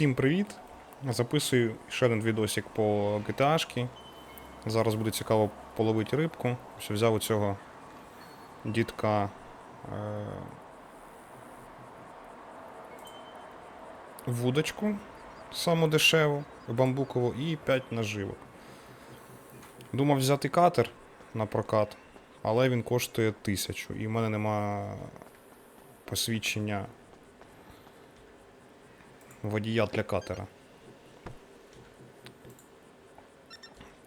Всім привіт! Записую ще один відосик по GTA. Зараз буде цікаво половити рибку. Ось взяв у цього дітка е, вудочку саму дешеву, бамбукову і 5 наживок. Думав взяти катер на прокат, але він коштує тисячу. І в мене нема посвідчення водія для катера.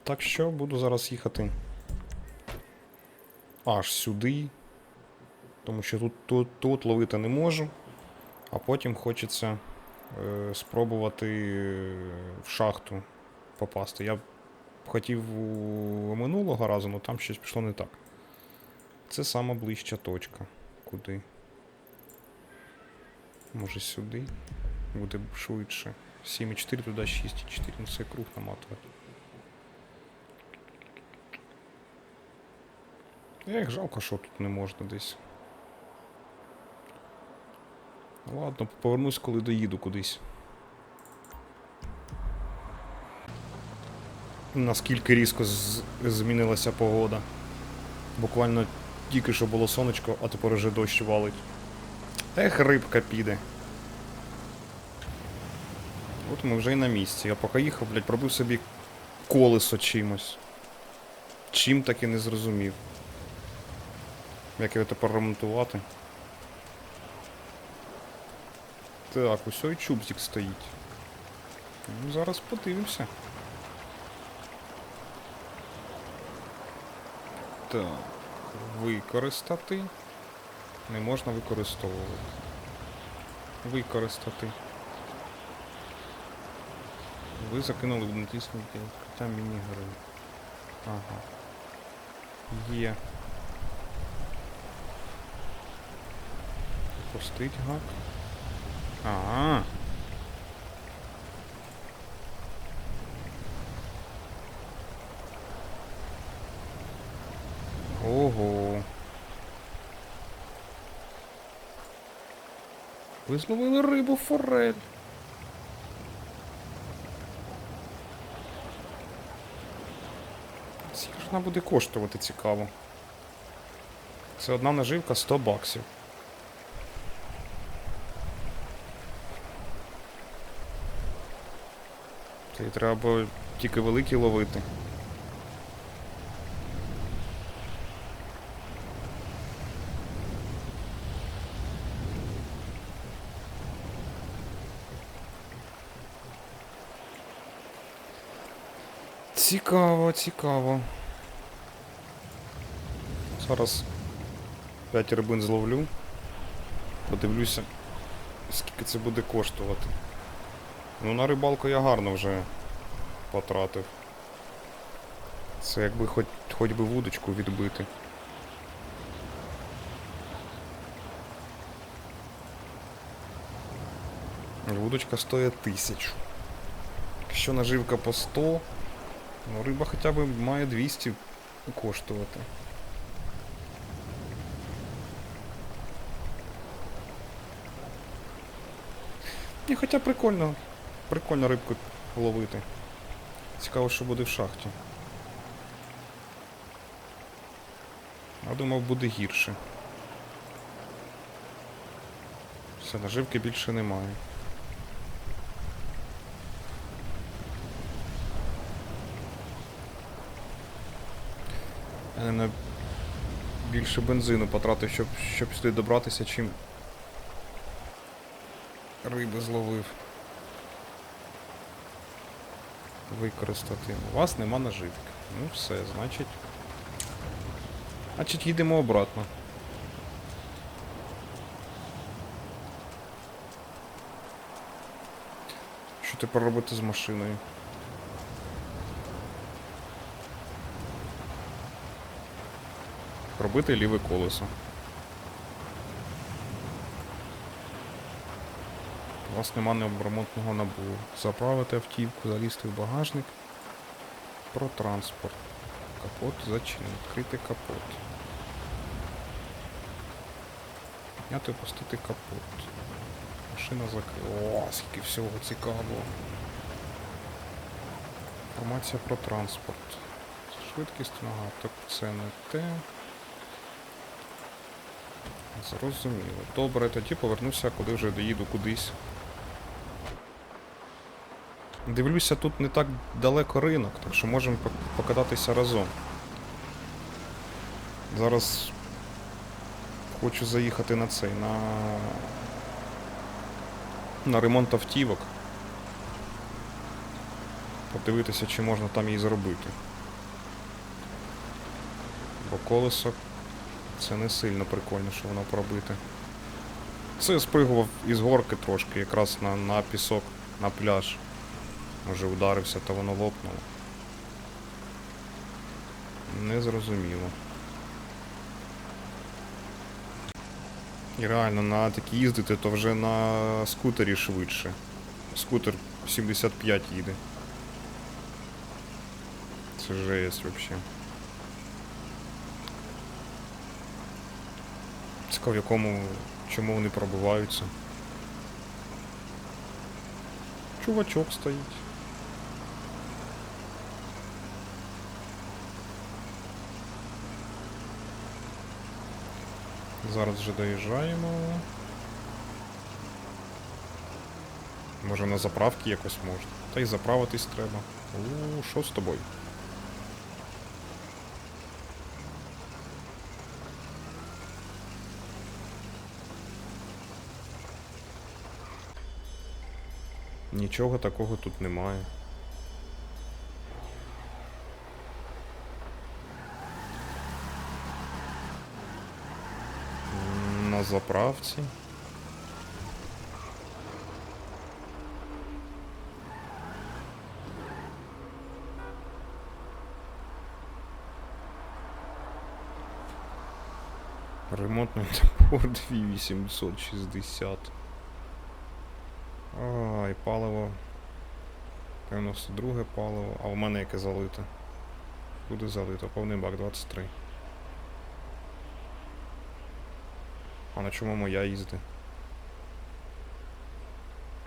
Так що буду зараз їхати аж сюди. Тому що тут, тут, тут ловити не можу. А потім хочеться е, спробувати е, в шахту попасти. Я хотів у минулого разу, але там щось пішло не так. Це сама ближча точка. Куди? Може сюди? Буде швидше. 7,4 туди 6,4. Ну це круг наматувати. Ех, жалко, що тут не можна десь. Ладно, повернусь, коли доїду кудись. Наскільки різко змінилася погода. Буквально тільки що було сонечко, а тепер уже дощ валить. Ех, рибка піде. От ми вже і на місці. Я поки їхав, блядь, пробив собі колесо чимось. Чим так і не зрозумів. Як його тепер ремонтувати? Так, ось ой чубзик стоїть. Ну, зараз подивимося. Так, використати. Не можна використовувати. Використати. Ви закинули в натиснути відкриття міні-гри. Ага. Є. Пустить гак. Ага. Ого. Ви зловили рибу форель. Скільки ж вона буде коштувати цікаво. Це одна наживка 100 баксів. Це треба тільки великі ловити. Цікаво, цікаво. Зараз 5 рибин зловлю. Подивлюся, скільки це буде коштувати. Ну, на рибалку я гарно вже потратив. Це якби хоч, хоч би вудочку відбити. Вудочка стоїть тисячу. Якщо наживка по 100, ну риба хоча б має 200 коштувати. Ні, хоча прикольно. Прикольно рибку ловити. Цікаво, що буде в шахті. Я думав, буде гірше. Все, наживки більше немає. Я більше бензину потратив, щоб, щоб сюди добратися, чим риби зловив. Використати. У вас нема наживки. Ну все, значить. Значить їдемо обратно. Що тепер робити з машиною? Пробити ліве колесо. У вас нема необремонтного набору. Заправити автівку, залізти в багажник. Про транспорт. Капот зачинити. Відкрити капот. Підняти опустити капот. Машина закрила. О, скільки всього цікавого. Інформація про транспорт. Швидкість, ага, так це не те. Зрозуміло. Добре, тоді повернуся, коли вже доїду кудись. Дивлюся, тут не так далеко ринок, так що можемо покататися разом. Зараз хочу заїхати на цей, на. на ремонт автівок. Подивитися, чи можна там її зробити. Бо колесо це не сильно прикольно, що воно пробите. Це спригував із горки трошки, якраз на, на пісок, на пляж. Може ударився, та воно лопнуло. Незрозуміло. І реально на такі їздити, то вже на скутері швидше. Скутер 75 їде. Це жесть взагалі. Цікаво, в якому. чому вони пробиваються. Чувачок стоїть. Зараз вже доїжджаємо. Може на заправки якось можна. Та й заправитись треба. У, що з тобою? Нічого такого тут немає. Заправці. Ремонтний топор 2860. Ай, паливо. 92 паливо. А у мене яке залите? Буде залито. Повний бак 23. А на чому моя їзди?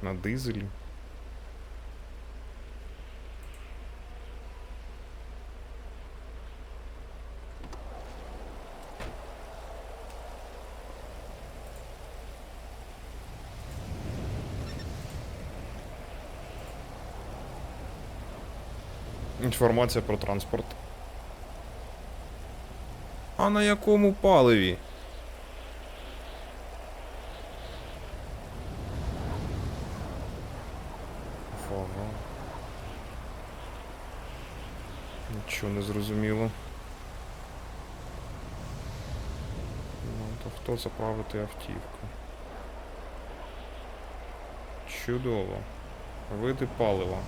На дизелі? Інформація про транспорт. А на якому паливі? Ага. Нічого не зрозуміло. Ну, то хто заправити автівку? Чудово. Види палива.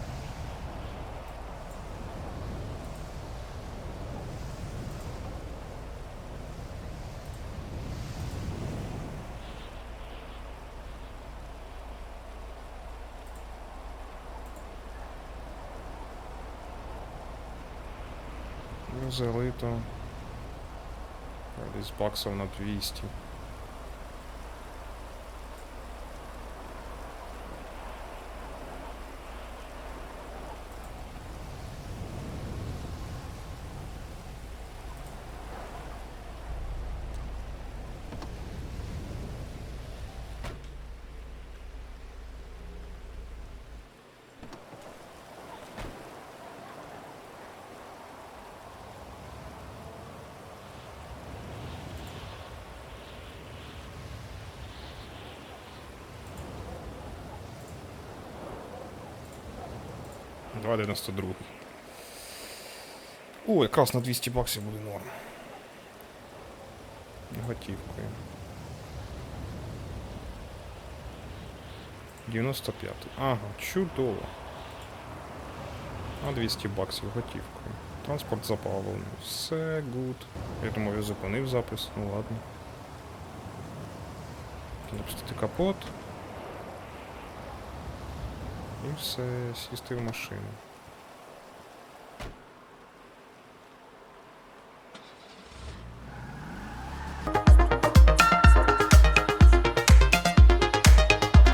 Залито. Десь баксов на 200. Два 92. О, якраз на 200 баксів буде норм. Готівкою. 95. Ага, чудово. А 200 баксів готівкою. Транспорт запалений. Все гуд. Я думаю, я зупинив запис. Ну ладно. Запустити капот. І все, сісти в машину.